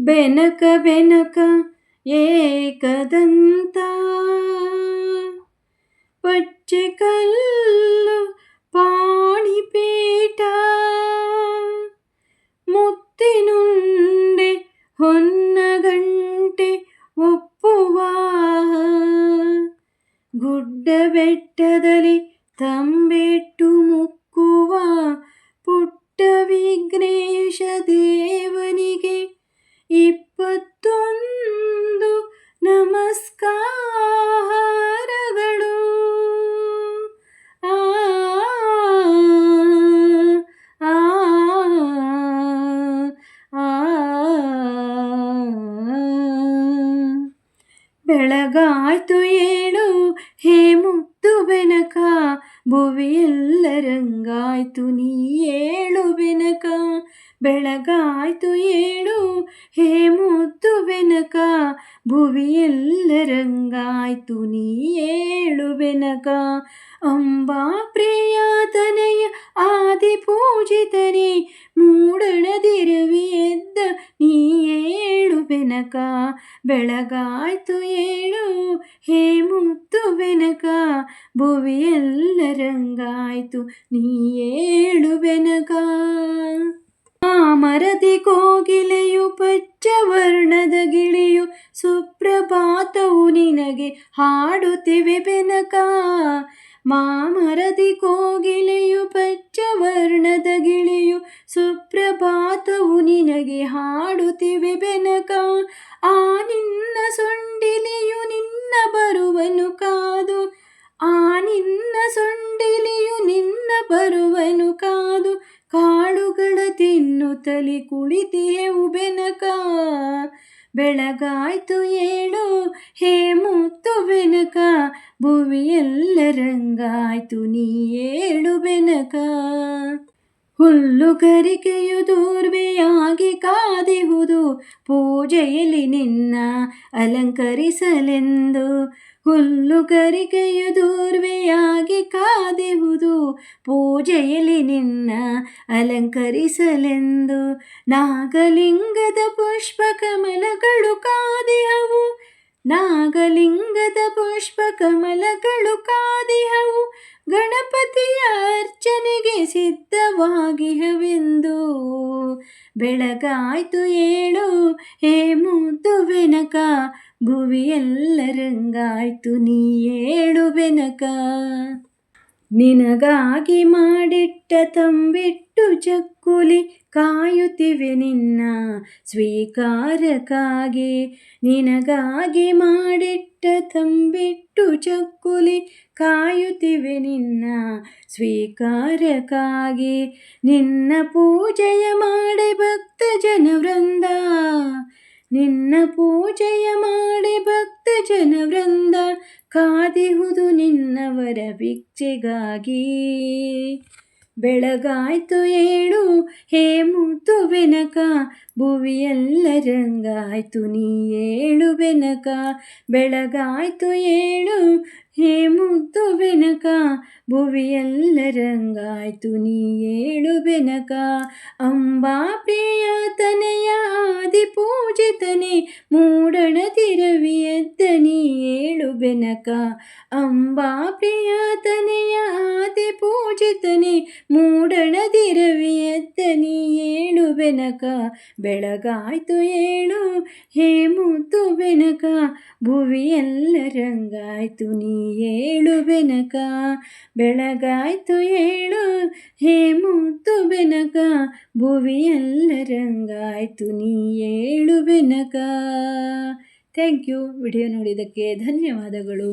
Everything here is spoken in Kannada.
ಬೆನಕ ಬೆನಕ ಏಕದಂತ ಪಚ್ಚೆ ಕಲ್ಲು ಪಾಣಿಪೇಟ ಮುತ್ತಿನುಂಡೆ ಹೊನ್ನಗಂಟೆ ಬೆಳಗಾಯ್ತು ಏಳು ಹೇ ಮುತ್ತು ಬೆನಕ ಭುವಿಯೆಲ್ಲ ರಂಗಾಯ್ತು ನೀ ಏಳು ಬೆನಕ. ಬೆಳಗಾಯ್ತು ಏಳು ಹೇ ಮುತ್ತು ಬೆನಕ ಭುವಿಯೆಲ್ಲ ರಂಗಾಯ್ತು ನೀ ಏಳು ಬೆನಕ. ಅಂಬಾ ಪ್ರಿಯತನೆಯ ಆದಿ ಮೂಡಣದಿರವಿ ಎದ್ದ ನೀ ಏಳು ಬೆನಕ ಬೆಳಗಾಯ್ತು ಏಳು, ಹೇ ಮುತ್ತು ಬೆನಕ ಭುವಿಯೆಲ್ಲ ರಂಗಾಯ್ತು ನೀ ಏಳು ಬೆನಕ. ಆ ಮರದಿ ಕೋಗಿಲೆಯು ಪಚ್ಚವರ್ಣದ ಗಿಳಿಯು ಸುಪ್ರಭಾತವು ನಿನಗೆ ಹಾಡುತ್ತಿವೆ ಬೆನಕ. ಮಾಮರದಿ ಕೋಗಿಲೆಯು ಪಚ್ಚವರ್ಣದ ತಿನ್ನುತ್ತಲಿ ಕುಳಿತಿಯೆವು ಬೆನಕ ಬೆಳಗಾಯ್ತು ಏಳು, ಹೇ ಮುತ್ತು ಬೆನಕ. ಭುವಿಯೆಲ್ಲ ರಂಗಾಯ್ತು ನೀ ಏಳು ಬೆನಕ. ಹುಲ್ಲು ಕರಿಕೆಯು ದೂರ್ವೆಯಾಗಿ ಕಾದಿಹುದು. ಪೂಜೆಯಲ್ಲಿ ನಿನ್ನ ಅಲಂಕರಿಸಲೆಂದು ಹುಲ್ಲುಗರಿಕೆಯು ದೂರ್ವೆಯಾಗಿ ಕಾದೆಹುದು. ಪೂಜೆಯಲ್ಲಿ ನಿನ್ನ ಅಲಂಕರಿಸಲೆಂದು ನಾಗಲಿಂಗದ ಪುಷ್ಪ ಕಮಲಗಳು ಕಾದಿಹವು. ನಾಗಲಿಂಗದ ಪುಷ್ಪ ಕಮಲಗಳು ಕಾದಿಹವು. ಗಣಪತಿಯ ಅರ್ಚನೆಗೆ ಸಿದ್ಧವಾಗಿಹವೆಂದು. ಬೆಳಗಾಯ್ತು ಏಳು, ಹೇ ಮುದ್ದು ಬೆನಕ ಭುವಿಯೆಲ್ಲ ರಂಗಾಯ್ತು ನೀ ಏಳು ಬೆನಕ. ನಿನಗಾಗಿ ಮಾಡಿಟ್ಟ ತಂಬಿಟ್ಟು ಚಕ್ಕುಲಿ ಕಾಯುತ್ತಿವೆ ನಿನ್ನ ಸ್ವೀಕಾರಕ್ಕಾಗಿ. ನಿನಗಾಗಿ ಮಾಡಿಟ್ಟ ತಂಬಿಟ್ಟು ಚಕ್ಕುಲಿ ಕಾಯುತ್ತಿವೆ ನಿನ್ನ ಸ್ವೀಕಾರಕ್ಕಾಗಿ. ನಿನ್ನ ಪೂಜೆಯ ಮಾಡಿ ಭಕ್ತ ಜನವೃಂದ ನಿನ್ನ ಪೂಜೆಯ ಮಾಡಿ ಭಕ್ತ ಜನವೃಂದ ಕಾದಿಹುದು ನಿನ್ನವರ ಭಿಕ್ಷೆಗಾಗಿ. ಬೆಳಗಾಯ್ತು ಏಳು, ಹೇ ಮುತ್ತು ಬೆನಕ, ಭುವಿಯೆಲ್ಲ ರಂಗಾಯ್ತು ನೀ ಏಳು ಬೆನಕ. ಬೆಳಗಾಯ್ತು ಏಳು, ಹೇ ಮುತ್ತು ಬೆನಕ, ಭುವಿಯೆಲ್ಲ ರಂಗಾಯ್ತು ನೀ ಏಳು ಬೆನಕ. ಅಂಬಾ ಬೆನಕ, ಅಂಬಾ ಪ್ರಿಯತನೆಯ ಆತೆ ಪೂಜಿತನೆ ಮೂಡಣದಿರವಿ ಎದ್ದ ನೀ ಏಳು ಬೆನಕ, ಬೆಳಗಾಯ್ತು ಏಳು ಹೇಮುತ್ತು ಬೆನಕ, ಭುವಿಯೆಲ್ಲ ರಂಗಾಯ್ತು ನೀ ಏಳು ಬೆನಕ, ಬೆಳಗಾಯ್ತು ಏಳು ಹೇಮುತ್ತು ಬೆನಕ, ಭುವಿಯೆಲ್ಲ ರಂಗಾಯ್ತು ನೀ ಏಳು ಬೆನಕ. ಥ್ಯಾಂಕ್ ಯು ವಿಡಿಯೋ ನೋಡಿದ್ದಕ್ಕೆ ಧನ್ಯವಾದಗಳು